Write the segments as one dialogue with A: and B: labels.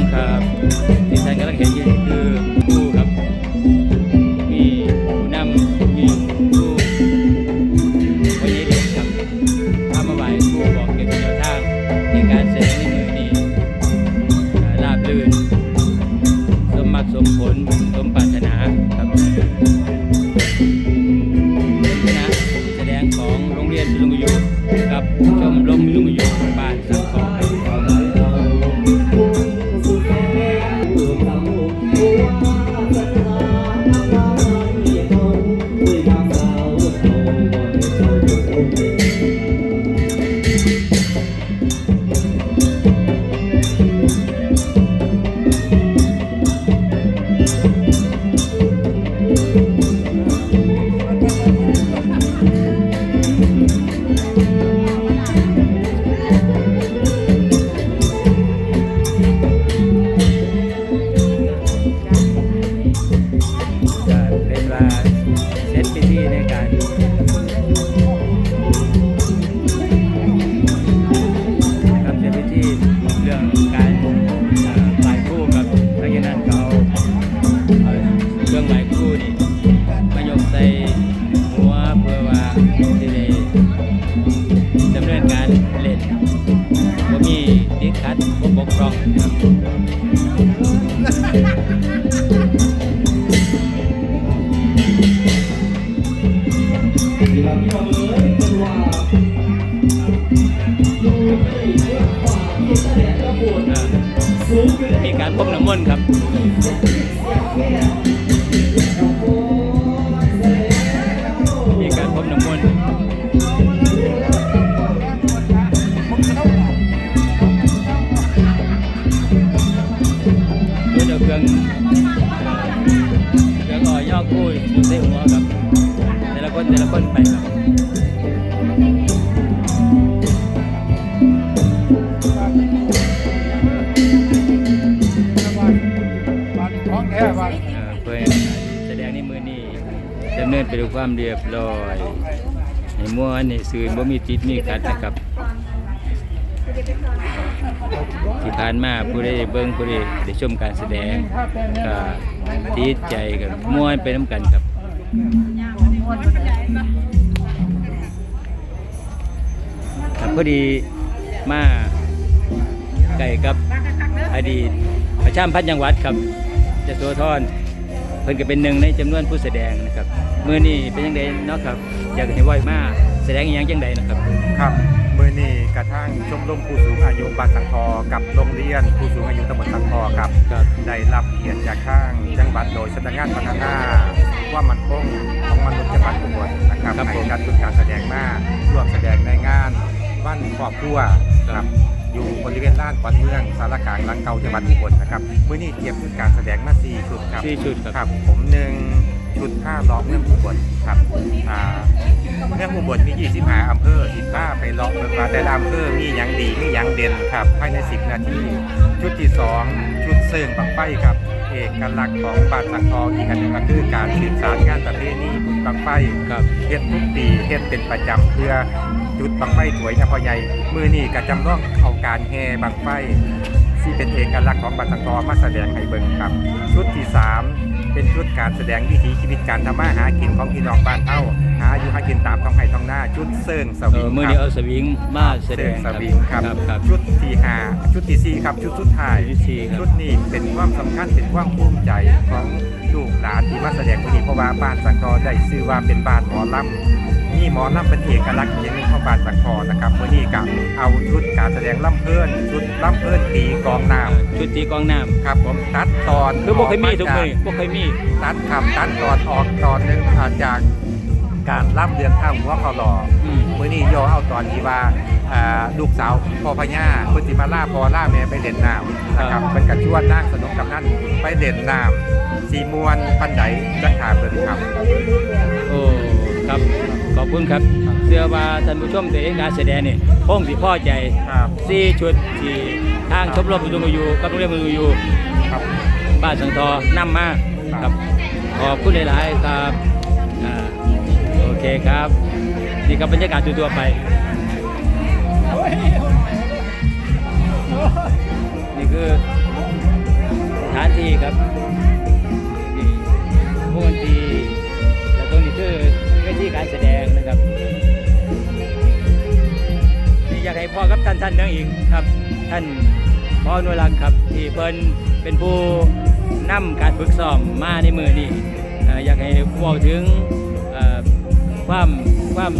A: ม มีการพบน้ำมนต์ครับ มีการพบน้ำมนต์โดยเจ้าเครื่องเครื่องอ่อยอกกู้อยู่ในหัวครับ ละคนแต่ละคนไปครับ
B: ท้องแท้บ้าน
A: เออเพื่อแสดงในมือนี้ดำเนินไปด้วยความเรียบร้อยในม้วนในสื่อบ่มีติดมีขัดนะครับ ที่ผ่านมาผู้ได้เบิ่งผู้ได้ได้ชมการแสดงก็ติดใจกันม่วนไปน้ำกันครับ ครับพอดีมาไก่กับอดีตประชามพันธ์จังหวัดครับจะโสธรเพิ่นก็เป็นหนึ่งในจำนวนผู้แสดงนะครับมื้อนี้เป็นยังไงเนาะครับอยากให้ไหวมาแสดงอหยังจังใดนะครับ
B: ครับมือนี้กระทั่งชมรมผู้สูงอายุบ้านสังทอกับโรงเรียนผู้สูงอายุตำบลสังทอครับ
A: ครับ
B: ได้รับเกียรติจากข้างจังหวัดโดยสำนักงานพัฒนา ว่ามันคงของมนุษย์จังหวัดอุบลนะครับ
A: ครับ
B: ให้
A: ผม
B: จัดชุดการแสดงมาร่วมแสดงในงานวันครอบครัวครับอยู่บริเวณลานวัดเมืองสารกลางหลังเก่าจังหวัดอุบลนะครับมื้อนี้เตรียมชุดการแสดงมา4ชุดครับ
A: สี่ชุดครับ
B: ครับผมหนึ่งชุดผ้าล้อเมืองอุบลครับอ่าเมืองอุบลมี 25อำเภอ15ไปเลาะเบิ่งว่าแต่ละอำเภอมีหยังดีมีหยังเด่นครับภายใน 10 นาที ชุดที่ 2 ชุดเสื่องปักไฟครับ เอกลักษณ์ของบาทสังทองอีกอันหนึ่งก็คือการสืบสารงานประเพณีบุญบังไฟ
A: ครับ
B: เฮ็ดทุกปีเฮ็ดเป็นประจำเพื่อจุดบังไฟถวยยาพอใหญ่มือนี่ก็จำลองเอาการแห่บังไฟที่เป็นเอกลักษณ์ของบัตรสังทองมาแสดงให้เบิ่งครับชุดที่3 เป็นชุดการแสดงวิถีชีวิตการทำมาหากินของพี่น้องบ้านเฮาหาอยู่หากินตามท้องไร่ท้องนาชุดเซิงส
A: เอ
B: วิง
A: อมื้อ
B: ค
A: นี้
B: รับ
A: เอาสวิงมาแสด
B: เซิง
A: ง
B: ส
A: ครับ
B: วิงครับ
A: ครับครับ
B: ชุดที่ห้าชุดที่สี่ครับ ชุดสุดท้าย
A: ชุดที่สี่ครับ
B: ชุดนี้เป็นความสำคัญเป็นความภูมิใจของลูกหลานที่มาแสดงวันนี้เพราะว่าบ้านสังทอได้ชื่อว่าเป็นบ้านหมอลำ นี่หมอลำเป็นเอกลักษณ์อย่างหนึงของบ้านสังทอนะครับวันนี้กับเอาชุดการแสดงลำเพลินชุดลำเพลินตีกลองน้
A: ชุดตีกลองน้ำ
B: ครับผมตัดตอนำ
A: คือบ่เคยมีทุก
B: ออ
A: มื้อ
B: มา
A: บ่เคยมี
B: ตัดคำตัดตอนออกตอนหนึ่งอ่าจากการล่ำเดือนข้างหัวเขาหล่อ
A: อืม
B: มื่อนี้โยเอาตอนที่ว่าอ่าลูกสาวพ่อพญาเพิ่นสิมาล่าพ่อล่าแม่ไปเล่นน้ำนะครับเพิ่นก็ชวนนางสนมกับนั่นไปเล่นน้ำสีมวนปันไดจังหาเพิ่นครับ
A: โอ้ ครับขอบ คุณครับเชื่อว่าท่านผู้ชมได้เห็นการแสดงนี่คงสิพอใจ
B: ครับ
A: สี่ชุดที่ทางชมรมผู้สูงอายุกับโรงเรียนผู้สูงอายุ
B: ครับ
A: บ้านสังทอนำมาครับขอบคุณหลายๆครับอ่าโอเคครับนี่ครับบรรยากาศทั่วๆไปนี่คือากให้พ่อกับท่านท่านยังอีกครับ ท่านพ่ออนุรักษ์ครับ ที่เพิ่นเป็นผู้นำการฝึกซ้อมมาในมือนี้เอ่ออยากให้เว้าถึงเอ่อความความ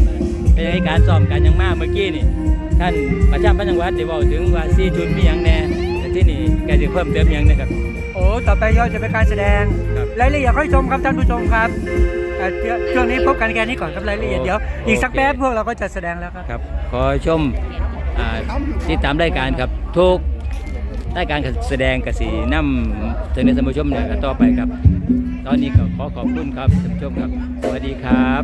A: เป็นยังไงการซ้อมกันอยังมากเมื่อกี้นี่ท่านประจำพระจังหวัดได้เว้าถึงว่าซีจุดมีหยังแน่แต่ที่นี่ก็จะเพิ่มเติมหยังนะครับ
C: โอ้ต่อไปก็จะเป็นการแสดง
A: ครับ
C: รายละเอียดค่อยชมครับท่านผู้ชมครับเอ่อเดี๋ยวช่วงนี้พบกันแค่นี้ก่อนครับรายละเอียดเดี๋ยวอีกสักแป๊บพวกเราก็จะแสดงแล้วครับ
A: ครับขอชมอ่าติดตามรายการครับทุกรายการแสดงกสีนำเสนอท่านผู้ชมเนี่ยต่อไปครับ ตอนนี้ก็ขอขอบคุณครับท่านผู้ชมครับ สวัสดีครับ